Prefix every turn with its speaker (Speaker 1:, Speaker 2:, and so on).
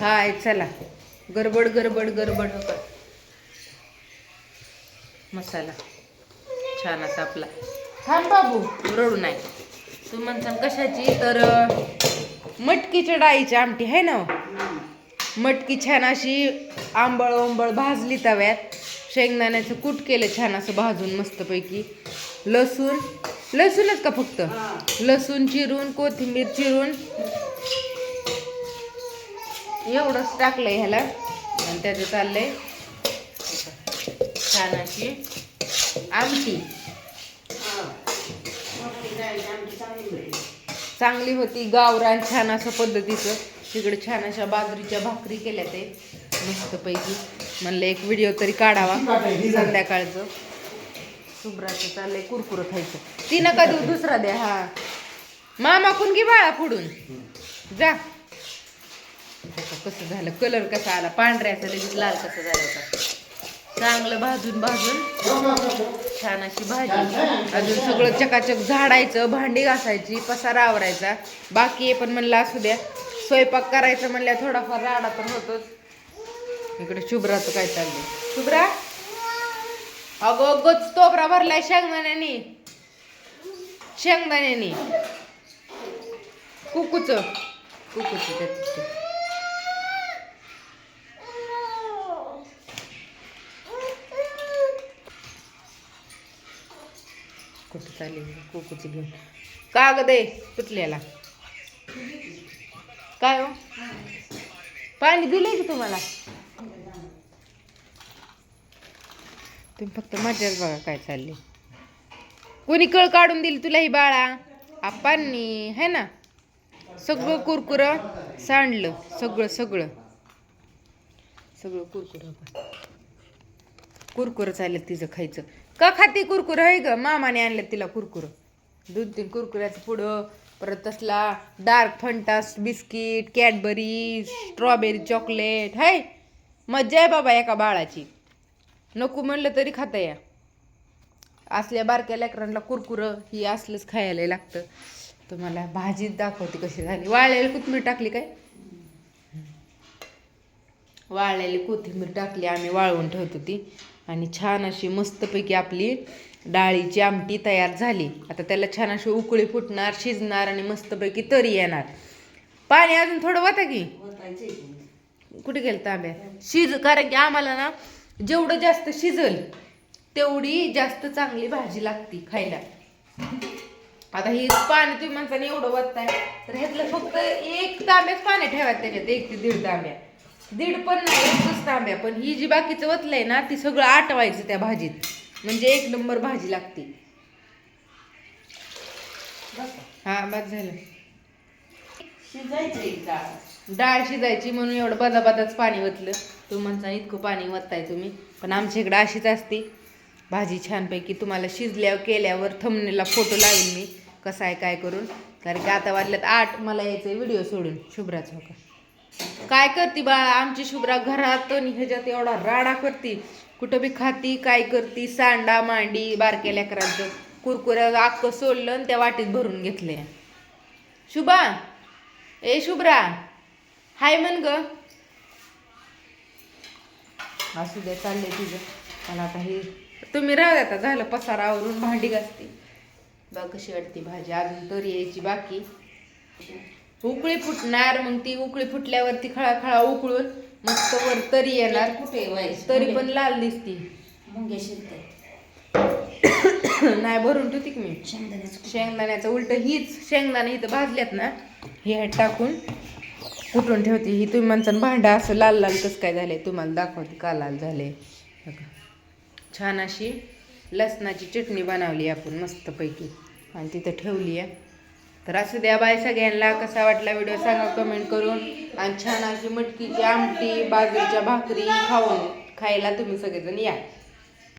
Speaker 1: हाय चला. गडबड गडबड गडबड. हो का मसाला. छान असा आपला. थांब बाबू. रडू नाही. तू म्हणसान कशाची? तर मटकीच्या डाळीची आमटी आहे ना? मटकी छान अशी आंबळ ओंबळ भाजली तव्यात. शेंगदाण्याचं कूट केलं छान असं भाजून मस्तपैकी. लसूण. लसूणच का फक्त? लसूण चिरून कोथिंबीर चिरून. एवढंच टाकलं आहे ह्याला. आणि त्याचं चाललं आहे छान अशी आमटी. चांगली होती गावरान छान असं पद्धतीचं. तिकडे छान अशा बाजरीच्या भाकरी केल्या ते. मस्तपैकी म्हणलं एक व्हिडिओ तरी काढावा संध्याकाळचं. शुभ्राचं चाललंय कुरकुर खायचं. ती नका देऊ दुसरा द्या हा. मामा कुण घे बाळा फुडून. जा. कसं झालं? कलर कसा आला? पांढऱ्याचा लगेच लाल कसं झालं होता? चांगलं भाजून भाजून. छान अशी भाजी. अजून सगळं चकाचक झाडायचं भांडी घासायची पसारा आवरायचा. बाकी पण म्हणलं असू द्या. स्वयंपाक करायचं म्हणल्या थोडाफार राडा पण होतोच. इकडे शुभ्राचं काय चाललंय? शुभ्रा? अगं गच तोबरा भरलाय शेंगदाण्याने. शेंगदाण्याने. कुकूच. कुकूच त्यात. कुठं चालेल कुकूची घेऊन. का ग दे कुठल्याला काय हो? पाणी दिले की तुम्हाला? तुम्ही फक्त मजाच बघा काय चालली कोणी कळ काढून दिली तुला ही बाळा? आपांनी है ना? सगळं कुरकुर सांडलं सगळं सगळं. सगळं कुरकुर कुरकुर चालेल तिचं खायचं. का खाते कुरकुर? आहे ग मामाने आणलं तिला कुरकुर. दोन तीन कुरकुऱ्याचं पुढं परत तसला dark Fantasy biscuit Cadbury strawberry chocolate हाय? मज्जा आहे बाबा एका बाळाची. नको म्हणलं तरी खाता या. असल्या बारक्या लेकरांना कुरकुरं ही असलंच खायला लागतं. तुम्हाला भाजीच दाखवते कशी झाली. वाळलेली कोथिंबीर टाकली काय? वाळलेली कोथिंबीर टाकली आम्ही वाळवून ठेवतो ती. आणि छान अशी मस्तपैकी आपली डाळीची आमटी तयार झाली. आता त्याला छान अशी उकळी फुटणार शिजणार आणि मस्तपैकी तरी येणार. पाणी अजून थोडं होतं की? कुठे गेलं तांब्या? शिज कारण की आम्हाला ना जेवढं जास्त शिजल तेवढी जास्त चांगली भाजी लागती खायला. आता ही पाणी तुम्ही म्हणता एवढं वतताय तर ह्यातलं फक्त एक तांब्याच पाणी ठेवायचं त्याच्यात एक ते दीड तांब्या. दीड पण नाही एकच तांब्या. पण ही जी बाकीचं वतलंय ना ती सगळं आटवायचं त्या भाजीत. म्हणजे एक नंबर भाजी लागते. हा बस झालं. डाळ शिजायची म्हणून एवढं बदा बदाच पाणी वतलं. तुम्ही म्हणता इतकं पाणी वतताय तुम्ही. पण आमच्या इकडं अशीच असते. भाजी छानपैकी तुम्हाला शिजल्यावर केल्यावर थंबनेला फोटो लावेल मी कसा आहे काय करून. कारण की आता वाजल्यात आठ मला यायचं व्हिडिओ सोडून. शुभ्राच हो का? काय करती बाळा? आमची शुभ्रा घरात ह्याच्यात एवढा राडा करती. कुठं बी खाती काय करती? सांडा मांडी बारक्या लेकरांचं कुरकुऱ्या अख्खं सोडलं आणि त्या वाटीत भरून घेतले शुभा ए शुभ्रा हाय म्हण ग. असू द्या चाललंय तुझं. मला आता हे तुम्ही राहू आता झालं पसारावरून भांडी घासते. बघ कशी वाटते भाजी अजून तरी यायची बाकी. उकळी फुटणार मग ती उकळी फुटल्यावरती खळा खळा उकळून मस्त वर तरी येणार.
Speaker 2: कुठे व्हायचं
Speaker 1: तरी पण लाल दिसती.
Speaker 2: मुंग्या
Speaker 1: नाही भरून ठेवते की मी.
Speaker 2: शेंगदाण्याचं
Speaker 1: शेंगदाण्याचं उलट हीच शेंगदाणे इथं भाजल्यात ना हे ह्यात टाकून कुटून ठेवते ही? तुम्ही म्हणता भांडा असं लाल लाल कसं काय झालंय? तुम्हाला दाखवते का लाल झाले छान अशी लसणाची चटणी बनवली आपण मस्तपैकी. आणि तिथं ठेवली आहे. तर असं द्या बाय सगळ्यांना. कसा वाटला व्हिडिओ सांगा कमेंट करून. आणि छान अशी मटकीची आमटी बाजरीच्या भाकरी खाऊन खायला तुम्ही सगळेजण या.